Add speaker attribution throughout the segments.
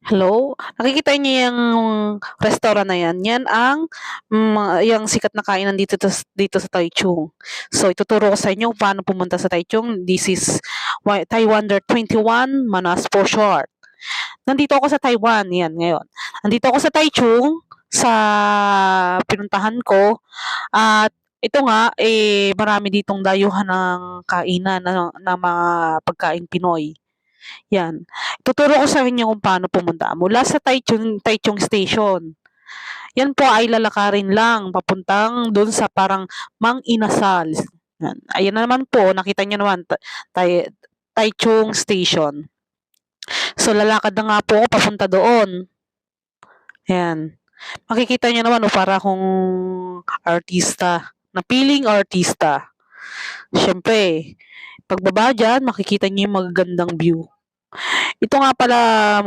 Speaker 1: Hello, nakikita niyo yung restaurant na yan, yan ang, hmm, yang sikat na kainan dito dito sa Taichung. So ituturo ko sa inyo paano pumunta sa Taichung. This is wa Taiwander 21 Manaspo Short. Nandito ako sa Taiwan, yan ngayon. Nandito ako sa Taichung, sa pinuntahan ko at ito nga, eh, marami ditong dayuhan ng kainan na ng mga pagkaing Pinoy. Yan. Ituturo ko sa inyo kung paano pumunta mula sa Taichung Taichung Station. Yan po ay lalakarin lang papuntang dun sa parang Mang Inasal. Yan. Ayan na naman po, nakita niyo naman ta Tai Taichung Station. So lalakad na nga po ako papunta doon. Ayan. Makikita niyo naman, oh, para akong artista, napiling artista. Siyempre, pagbaba diyan makikita niyo yung magagandang view. Ito nga pala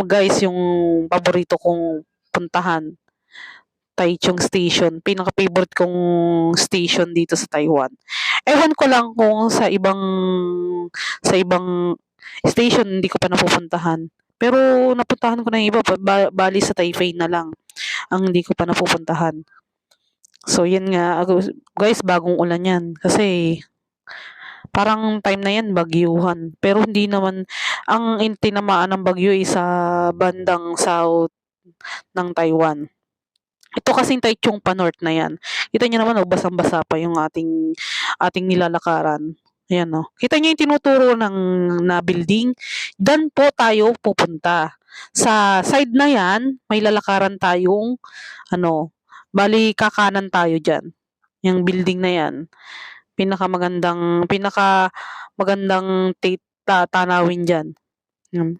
Speaker 1: guys yung paborito kong puntahan, Taichung Station. Pinaka-favorite kong station dito sa Taiwan. Ewan ko lang kung sa ibang sa ibang station hindi ko pa napupuntahan. Pero napuntahan ko na yung iba ba bale sa Taipei na lang ang hindi ko pa napupuntahan. So yan nga, guys bagong ulan yan kasi parang time na yan bagyuhan. Pero hindi naman ang in tinamaan ng bagyo ay sa bandang south ng Taiwan. Ito kasing Taichung pa north na yan. Kita niyo naman, oh, basang-basa pa yung ating ating nilalakaran. Ayan, oh. Kita niyo yung tinuturo ng na building? Diyan po tayo pupunta. Sa side na yan, may lalakaran tayong ano, bale kakanan tayo diyan. Yung building na yan. Pinakamagandang pinakamagandang tate ta tanawin diyan. Hmm.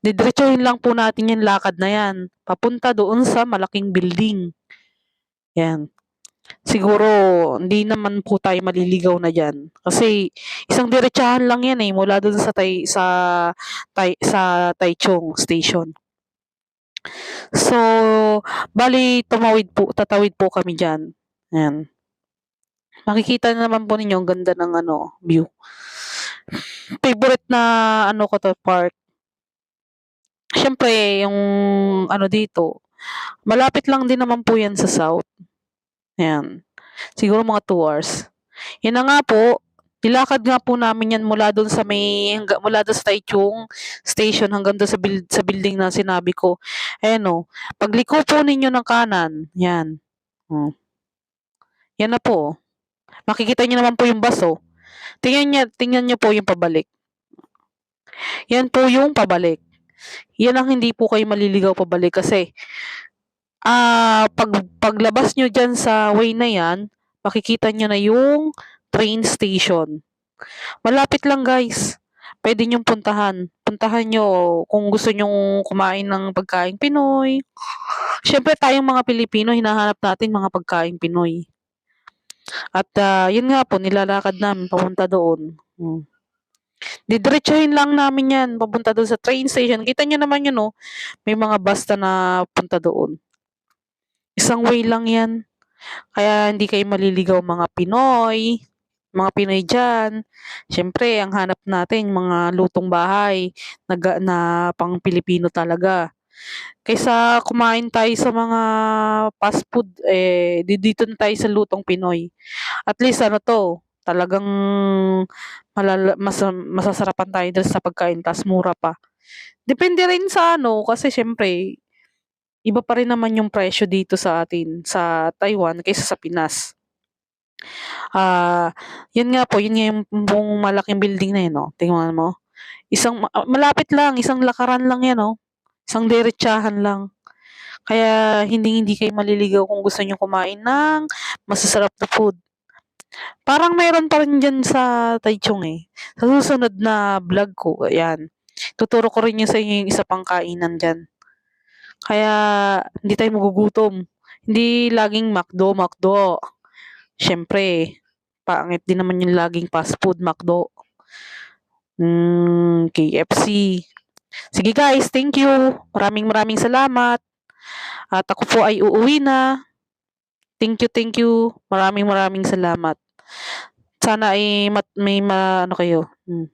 Speaker 1: Didiretsuhin lang po natin yung lakad na yan, papunta doon sa malaking building. Yan. Siguro hindi naman po tayo maliligaw na diyan. Kasi isang diretsahan lang yan, eh, mula dun sa Tai sa Tai sa Taichung Station. So, bale tumawid po tatawid po kami diyan. Ayan. Makikita naman po ninyo ang ganda ng ano, view. Favorite na ano ko 'to park. Siyempre yung ano dito, malapit lang din naman po yan sa south. Ayan. Siguro mga 2 hours. Yan na nga po, nilakad nga po namin yan mula dun sa may hangga mula dun sa Taichung Station hanggang dun sa build sa building na sinabi ko. Ayan, oh, pagliko po ninyo ng kanan, yan. Oh. Yan na po, oh. Makikita niyo naman po yung bus, oh. Tingnan niya tingnan niyo po yung pabalik. Yan po yung pabalik. Yan ang hindi po kayo maliligaw pabalik kasi, ah, pag paglabas niyo diyan sa way na yan, makikita niyo na yung train station. Malapit lang guys, puwede niyong puntahan. Puntahan niyo kung gusto niyong kumain ng pagkaing Pinoy. Siyempre tayong mga Pilipino hinahanap natin mga pagkaing Pinoy. At, ah, yun nga po nilalakad namin papunta doon. Hmm. Didiretsuhin lang namin yan papunta dun sa train station. Kita niyo naman yun, oh, may mga bus na punta doon. Isang way lang yan. Kaya hindi kayo maliligaw mga Pinoy, mga Pinoy diyan. Siyempre ang hanap natin mga lutong bahay na na pang Pilipino talaga. Kaysa kumain tayo sa mga fast food, eh, di dito na tayo sa lutong Pinoy. At least ano 'to, talagang malala masa masasarapan tayo dun sa pagkain ta's mura pa. Depende rin sa ano, kasi siyempre iba pa rin naman yung presyo dito sa atin sa Taiwan kaysa sa Pinas. Ah, yun nga po, yun nga yung buong malaking building na yun, oh, tingnan mo. Isang ma malapit lang, isang lakaran lang yan, oh. Isang diretsahan lang. Kaya hinding-hindi kayo maliligaw kung gusto niyong kumain ng masasarap na food. Parang meron pa rin diyan sa Taichung, eh. Sa susunod na vlog ko, ayan, ituturo ko rin yun sa inyo yung isa pang kainan diyan. Kaya hindi tayo magugutom. Hindi laging McDo, McDo. Siyempre pangit din naman yung laging fast food, McDo. Hmm, KFC. Sige guys, thank you. Maraming maraming salamat. At ako po ay uuwi na. Thank you, thank you. Maraming maraming salamat. Sana ay mat may ma ano kayo, hmm.